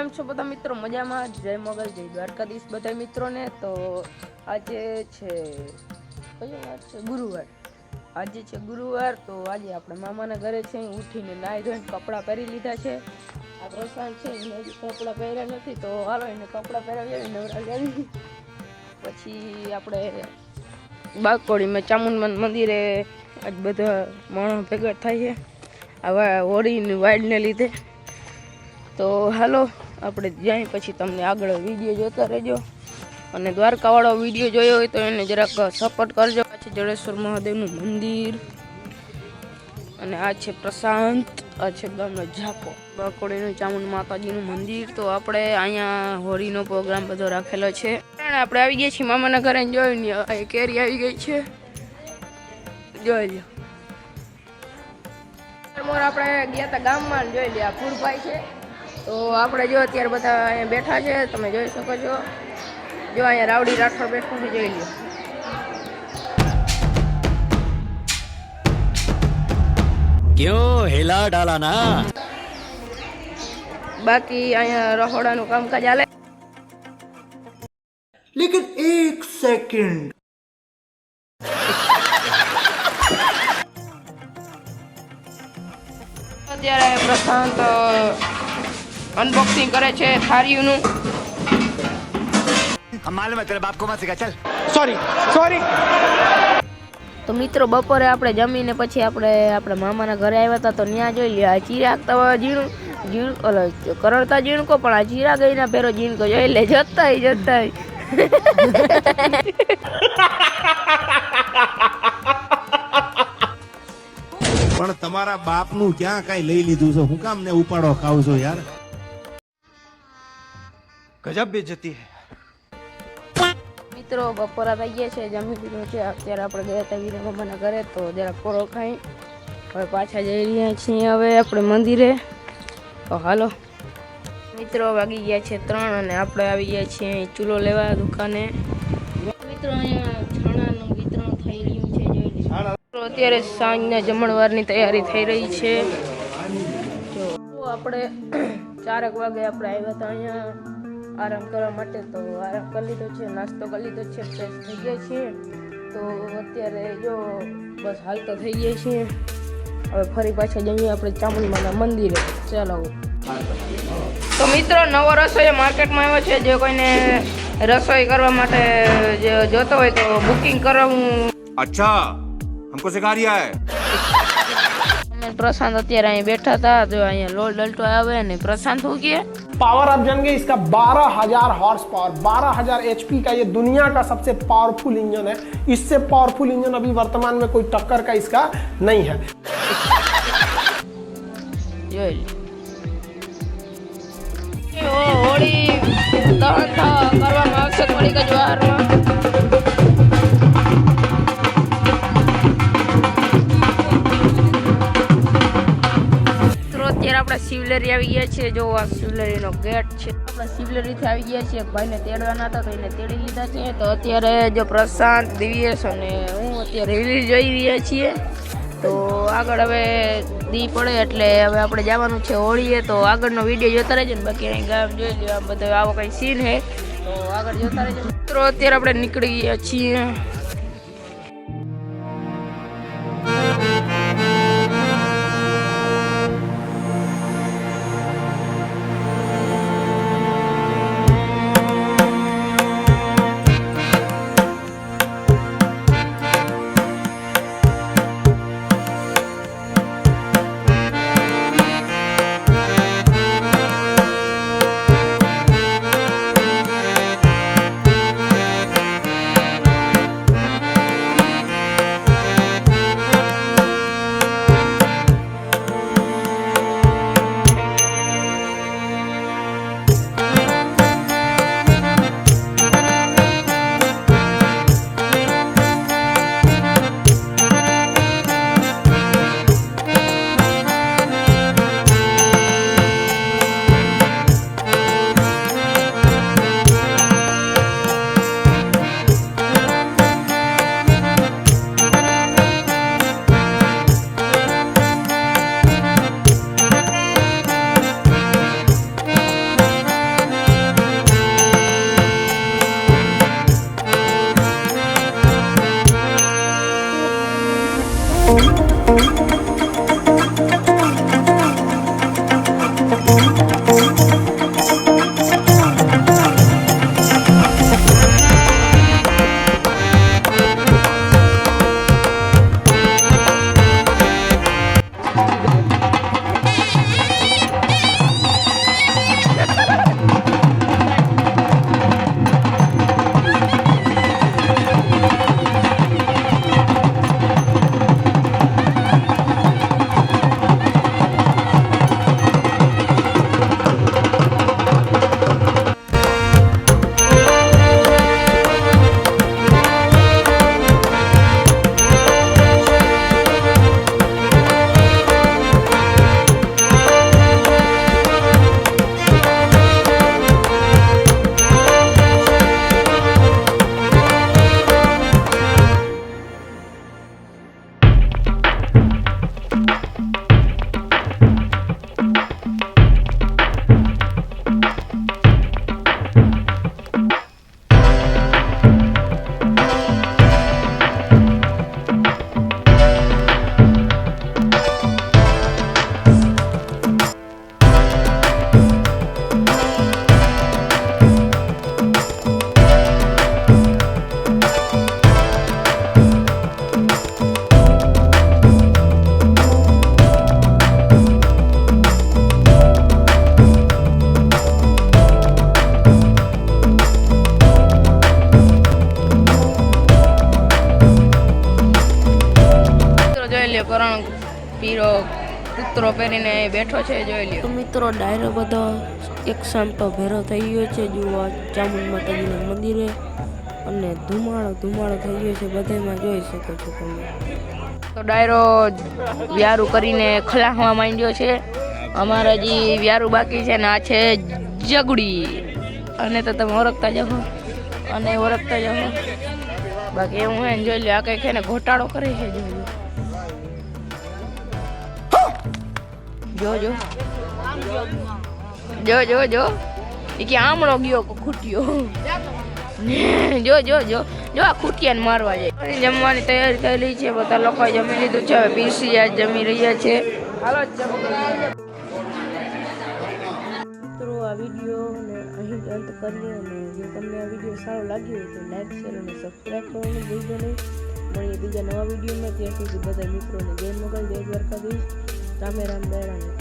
કેમ છો બધા મિત્રો? મજામાં? જય મોગલ, જય દ્વારકાધીશ બધા મિત્રોને. તો આજે છે, કયો વાર છે? ગુરુવાર. આજે છે ગુરુવાર, તો આજે આપણે મામાના ઘરે છે. ઉઠીને નાહી ધોઈને કપડાં પહેરી લીધા છે. આ પ્રસાદ છે, એને હજી કપડાં પહેર્યા નથી, તો હાલો એને કપડાં પહેરાવી નવરા કરી પછી આપણે બાકોડીમાં ચામુંડમાં મંદિરે આજ બધા માણસ ભેગા થાય છે. આવા હોળીની વાઇડને લીધે. તો હાલો, આપણે જાય પછી તમને આગળ વીડિયો જોતા રહેજો. અને દ્વારકાવાળો વીડિયો જોયો હોય તો એને જરાક સપોર્ટ કરજો. પછી જડેશ્વર મહાદેવનું મંદિર. અને આ છે પ્રશાંત, આ છે ગામનો ઝાકો બાકોડીનું ચામુંડ માતાજીનું મંદિર. તો આપણે અહીંયા હોળીનો પ્રોગ્રામ બધો રાખેલો છે. આપણે આવી ગયા છીએ મામાના ઘરે જોયું ને આ કેરી આવી ગઈ છે. જોઈ મોર આપણે ગયા હતા ગામમાં જોઈ લે આ ફૂલભાઈ છે. તો આપણે જો અત્યારે બધા અહીંયા બેઠા છે તમે જોઈ શકો છો. જો અહીંયા રાવડી રાઠોડ બેઠો છે જોઈ લો હેલા ડાલાના? બાકી અહીંયા રહોડાનું કામકાજ હાલે. લેકિન એક સેકન્ડ. અત્યારે પ્રશાંત અનબોક્સિંગ કરે છે થારીઓનું. માલુમ હે તેરા બાપ કો મત સિખા ચલ. સોરી સોરી તો મિત્રો બપોરે આપણે જમીને પછી આપણે આપણા મામાના ઘરે આવ્યા હતા તો ત્યાં જોઈ લે આ ચિરાગ તો જીણું જીણ ઓલો કરડતા જીણકો પણ આ ચિરાગ એના પેરો જીણકો જોઈ લે જતા જતા પણ તમારા બાપનું ક્યાં કાંઈ લઈ લીધું છે? હું કામ ને ઉપાડો ખાવ છો યાર. ગજબ બેજતી હે. મિત્રો બપોરા થઈ ગયા છે જમી લીધું છે. અત્યારે આપણે ગયા હતા વીરા બાબાના ઘરે તો જરા કોરો ખાઈ. હવે પાછા જઈ રહ્યા છીએ હવે આપણે મંદિરે. તો હાલો. મિત્રો વાગી ગયા છે ત્રણ અને આપણે આવી ગયા છીએ અહીં ચૂલો લેવા દુકાને. મિત્રો અહીંયા છાણાનું વિતરણ થઈ રહ્યું છે જોઈ અત્યારે સાંજના જમણવારની તૈયારી થઈ રહી છે. આપણે ચારેક વાગે આપણે આવ્યા હતા અહીંયા. આરામ કરવા માટે તો આરામ કરી લીધો છે, નાસ્તો કરી લીધો છે ફ્રેશ થઈ ગયા છીએ. તો અત્યારે જો બસ હાલ તો થઈ ગયા છીએ. હવે ફરી પાછા જઈએ આપણે ચામુંડીમાના મંદિરે. ચાલો. તો મિત્રો, નવો રસોઈ માર્કેટમાં આવ્યો છે. જે કોઈને રસોઈ કરવા માટે જોતો હોય તો બુકિંગ કરવું અચ્છા, હમકો સિખા રહ્યા હૈ. અને પ્રશાંત અત્યારે અહીં બેઠા હતા જો અહીંયા લોલ ડલ્ટો આવે ને પ્રશાંત શું કહે पावर आप जानेंगे इसका 12000 हॉर्स पावर 12000 एचपी का ये दुनिया का सबसे पावरफुल इंजन है इससे पावरफुल इंजन अभी वर्तमान में कोई टक्कर का इसका नहीं है જોઈ લે ઓ હોળી દહન થ- કરવામાં આવશે થોડીક અત્યારે આપણે શિવલરી આવી ગયા છીએ. જો આ શિવલરીનો ગેટ છે. આપણે શિવલરીથી આવી ગયા છીએ. ભાઈને તેડવાના હતા તો એને તેડી લીધા છે. તો અત્યારે જો પ્રશાંત, દિવ્યેશ અને હું અત્યારે રેલી જોઈ રહ્યા છીએ. તો આગળ હવે દી પડે એટલે હવે આપણે જવાનું છે હોળીએ. તો આગળનો વીડિયો જોતા રહેજો ને બાકી અહીં ગામ જોઈ લ્યો. આ બધો આવો કંઈ સીન હે તો આગળ જોતા રહેજો. મિત્રો, અત્યારે આપણે નીકળી ગયા છીએ. પીરો કૂતરો પહેરીને બેઠો છે જોઈ લ્યો. તો મિત્રો ડાયરો બધો એક શાંતો ભેરો થઈ ગયો છે. જુઓ ચામુંડ માતાજીના મંદિરે અને ધુમાડો ધુમાડો થઈ ગયો છે. બધામાં જોઈ શકો છો તમે. તો ડાયરો વ્યારું કરીને ખલાસવા માંડ્યો છે. અમારા જે વ્યારું બાકી છે ને આ છે જગડી. અને તો તમે ઓળખતા જાઓ અને ઓળખતા જાઓ બાકી એવું હે ને જોઈ લો આ કંઈક છે ને ઘોટાળો કરે છે જોઈ જો જો. જો જો જો. એ કે આમણો ગયો ખૂટ્યો. જો જો જો. જો, આ ખૂટિયાને મારવા જાય. જમવાની તૈયારી થયેલી છે. બધા લોકો જમી લીધું છે. હવે પીસી આ જમી રહ્યા છે. હાલો મિત્રો, આ વીડિયો અહીં અંત કરીએ અને જો તમને આ વીડિયો સારો લાગ્યો હોય તો લાઈક, શેર અને સબસ્ક્રાઈબ કરવાનું ભૂલજો નહીં. મળીએ બીજા નવા વિડીયોમાં. ત્યાં સુધી બધા મિત્રોને જય મોગલ, જય દ્વારકાધીશ. રામે રામ દયારામ